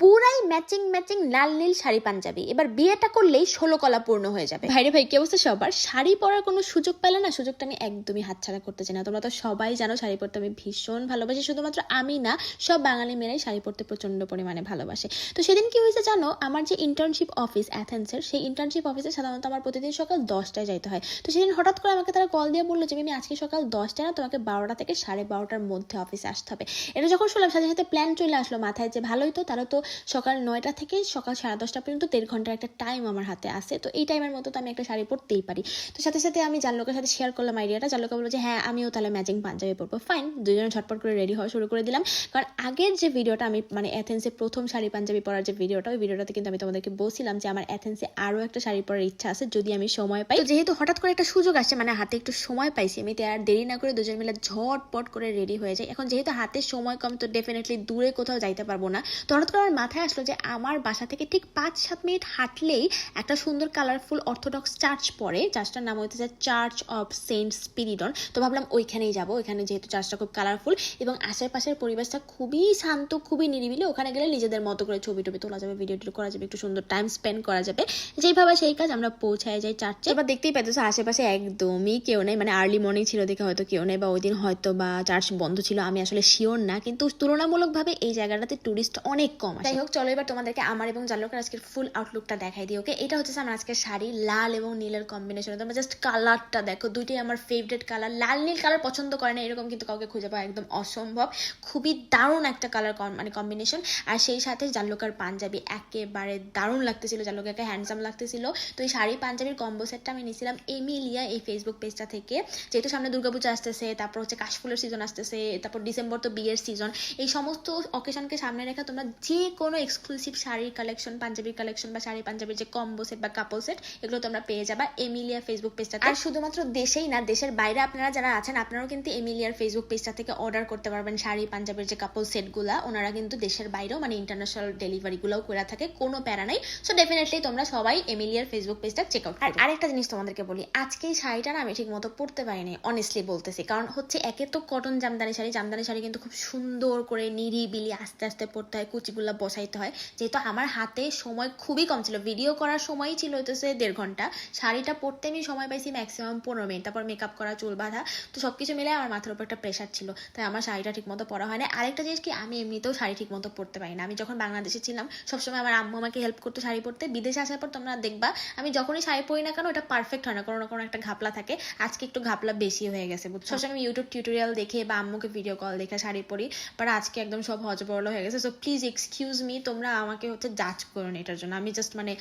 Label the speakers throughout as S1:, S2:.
S1: পুরাই matching matching লাল নীল শাড়ি পাঞ্জাবি। এবার বিয়েটা করলেই ষোলো কলা পূর্ণ হয়ে যাবে। ভাইরে ভাই, কি অবস্থা সবার? শাড়ি পরার কোনো সুযোগ পেলে না, সুযোগটা আমি একদমই হাতছাড়া করতে চাই না। তোমরা তো সবাই জানো, শাড়ি পরতে আমি ভীষণ ভালোবাসি। শুধুমাত্র আমি না, সব বাঙালি মেয়েরাই শাড়ি পরতে প্রচণ্ড পরিমাণে ভালোবাসে। তো সেদিন কি হয়েছে জানো, আমার যে ইন্টার্নশিপ অফিস অ্যাথেন্সের সেই ইন্টার্নশিপ অফিসে সাধারণত আমার প্রতিদিন সকাল দশটায় যাইতে হয়। তো সেদিন হঠাৎ করে আমাকে তারা কল দিয়ে বলল যে আমি আজকে সকাল দশটায় না, তোমাকে বারোটা থেকে সাড়ে বারোটার মধ্যে অফিসে আসতে হবে। এটা যখন শুনলাম, সাথে সাথে প্ল্যান চলে আসলো মাথায় যে, ভালোই তো, তারা তো সকাল নয়টা থেকে সকাল সাড়ে দশটা পর্যন্ত দেড় ঘণ্টার একটা টাইম আমার হাতে আছে। তো এই টাইমের মতো তো আমি একটা শাড়ি পরতেই পারি। তো সাথে সাথে আমি জানলোকের সাথে শেয়ার করলাম আইডিয়াটা। জানলোকে বলল যে হ্যাঁ আমিও তাহলে ম্যাচিং পাঞ্জাবি পরবো। ফাইন দুজনে ঝটপট করে রেডি হওয়া শুরু করে দিলাম। কারণ আগের যে ভিডিওটা আমি মানে অ্যাথেন্সে প্রথম শাড়ি পাঞ্জাবি পরার যে ভিডিওটা ওই ভিডিওটাতে কিন্তু আমি তোমাদেরকে বলছিলাম যে, আমার অ্যাথেন্সে আরও একটা শাড়ি পরার ইচ্ছা আছে, যদি আমি সময় পাই। যেহেতু হঠাৎ করে একটা সুযোগ আসছে মানে হাতে একটু সময় পাইছি আমি আর দেরি না করে দুজন মিলে ঝটপট করে রেডি হয়ে যাই। এখন যেহেতু হাতে সময় কম, তো ডেফিনেটলি দূরে কোথাও যাইতে পারব না। তো হঠাৎ করে আমার মাথায় আসলো যে আমার বাসা থেকে ঠিক পাঁচ সাত মিনিট হাঁটলেই একটা সুন্দর কালারফুল অর্থোডক্স চার্চ পড়ে চার্চটার নাম হইতেছে চার্চ অফ সেন্ট স্পিরিডন তো ভাবলাম ওইখানেই যাব, ওইখানে যেহেতু চার্চটা খুব কালারফুল এবং আশেপাশের পরিবেশটা খুবই শান্ত, খুবই নিরিবিলি, ওখানে গেলে নিজেদের মতো করে ছবি টবি তোলা যাবে ভিডিও টিডিও করা যাবে, একটু সুন্দর টাইম স্পেন্ড করা যাবে। যেইভাবে সেই কাজ আমরা পৌঁছায় যাই চার্চে এবার দেখতেই পাইতেছো আশেপাশে একদমই কেউ নেই মানে আর্লি মর্নিং ছিল দেখে হয়তো কেউ নেই বা ওই দিন হয়তো বা চার্চ বন্ধ ছিল, আমি আসলে শিওর না, কিন্তু তুলনামূলকভাবে এই জায়গাটাতে টুরিস্ট অনেক কম যাই হোক, চলো এবার তোমাদেরকে আমার এবং জানলোকের আজকের ফুল আউটলুকটা দেখাই দিই ওকে এটা হচ্ছে আমার আজকের শাড়ি লাল এবং নীলের কম্বিনেশন তোমরা জাস্ট কালারটা দেখো, দুইটাই আমার ফেভারিট কালার লাল, নীল কালার পছন্দ করে না, এরকম কিন্তু কাউকে খুঁজে পাওয়া একদম অসম্ভব। খুবই দারুণ একটা কালার মানে কম্বিনেশন আর সেই সাথে জাল্লোকার পাঞ্জাবি একেবারে দারুণ লাগতেছিল জাল্লোকাকে হ্যান্ডসাম লাগতেছিল। তো এই শাড়ি পাঞ্জাবির কম্বো সেটটা আমি নিয়েছিলাম এমিলিয়া এই ফেসবুক পেজটা থেকে। যেহেতু সামনে দুর্গাপূজা আসতেছে, তারপর হচ্ছে কাশফুলের সিজন আসতেছে, তারপর ডিসেম্বর তো বিয়ের সিজন এই সমস্ত অকেশনকে সামনে রেখে তোমরা যে কোনো এক্সক্লুসিভ শাড়ির কালেকশন পাঞ্জাবির কালেকশন বা শাড়ি পাঞ্জাবির যে কম্বো সেট বা কাপল সেট এগুলো তোমরা পেয়ে যাবা এমিলিয়া ফেসবুক পেজটা আর শুধুমাত্র দেশেই না দেশের বাইরে আপনারা যারা আছেন আপনারাও কিন্তু এমিলিয়ার ফেসবুক পেজটা থেকে অর্ডার করতে পারবেন শাড়ি পাঞ্জাবির যে কাপল সেটগুলা ওনারা কিন্তু দেশের বাইরেও মানে ইন্টারন্যাশনাল ডেলিভারিগুলোও করে থাকে কোনো প্যারা নাই। সো ডেফিনেটলি তোমরা সবাই এমিলিয়ার ফেসবুক পেজটা চেক আউট আর আরেকটা জিনিস তোমাদেরকে বলি আজকে এই শাড়িটা না আমি ঠিক মতো পরতে পারিনি অনেস্টলি বলতেছি। কারণ হচ্ছে একে তো কটন জামদানি শাড়ি জামদানি শাড়ি কিন্তু খুব সুন্দর করে নিরিবিলি আস্তে আস্তে পরতে হয় কুচিগুলা বসাইতে হয়। যেহেতু আমার হাতে সময় খুবই কম ছিল ভিডিও করার সময়ই ছিল হইতেছে দেড় ঘণ্টা। শাড়িটা পরতে আমি সময় পাইছি ম্যাক্সিমাম পনেরো মিনিট। তারপর মেকআপ করা, চুল বাঁধা, তো সব কিছু মিলে আমার মাথার উপর একটা প্রেশার ছিল। তাই আমার শাড়িটা ঠিক মতো পরা হয় না আরেকটা জিনিস কি, আমি এমনিতেও শাড়ি ঠিক মতো পরতে পারি না। আমি যখন বাংলাদেশে ছিলাম, সবসময় আমার আম্মু আমাকে হেল্প করতো শাড়ি পরতে। বিদেশে আসার পর তোমরা দেখবা, আমি যখনই শাড়ি পরি না কেন, ওটা পারফেক্ট হয় না। কোনো না কোনো একটা ঘাপলা থাকে। আজকে একটু ঘাপলা বেশি হয়ে গেছে। বুঝছ? সবসময় আমি ইউটিউব টিউটোরিয়াল দেখে বা আম্মুকে ভিডিও কল দেখে শাড়ি পরি। বাট আজকে একদম সব হজবরল হয়ে গেছে। সো প্লিজ এক্সকিউজ মি তোমরা আমাকে হচ্ছে জাজ করো না এটার জন্য। আমি জাস্ট মানে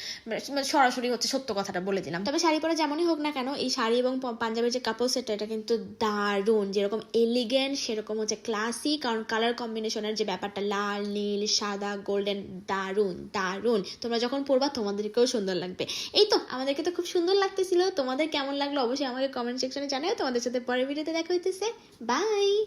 S1: মানে সরাসরি হচ্ছে সত্য কথাটা বলে দিলাম। তবে শাড়ি পরে যেমনই হোক না কেন, এই শাড়ি এবং পাঞ্জাবের যে কাপড় সেটটা এটা কিন্তু দারুণ। যেরকম এলিগেন্ট সেরকম হচ্ছে ক্লাসি কারণ কালার কম্বিনেশনের যে ব্যাপারটা, লাল, নীল, সাদা গোল্ডেন দারুণ দারুণ। তোমরা যখন পরবা, তোমাদেরকেও সুন্দর লাগবে। এই তো, আমাদেরকে তো খুব সুন্দর লাগতেছিল। তোমাদের কেমন লাগল অবশ্যই আমাকে কমেন্ট সেকশনে জানাও। তোমাদের সাথে পরের ভিডিওতে দেখা হইতেছে। বাই